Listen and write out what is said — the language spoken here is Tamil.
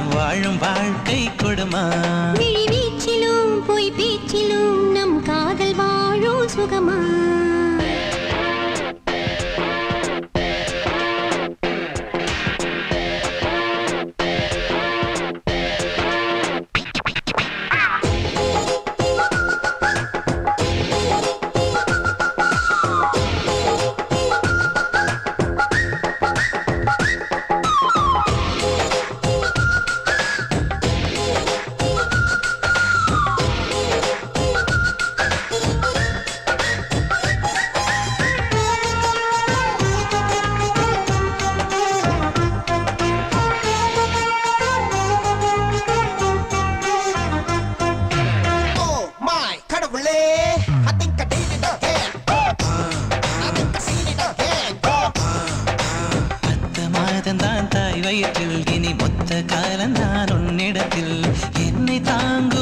நாம் வாழும் வாழ்க்கை கொடுமா. விழி வீச்சிலும் பொய் பேச்சிலும் நம் காதல் வாழும் சுகமா? தாங்கும்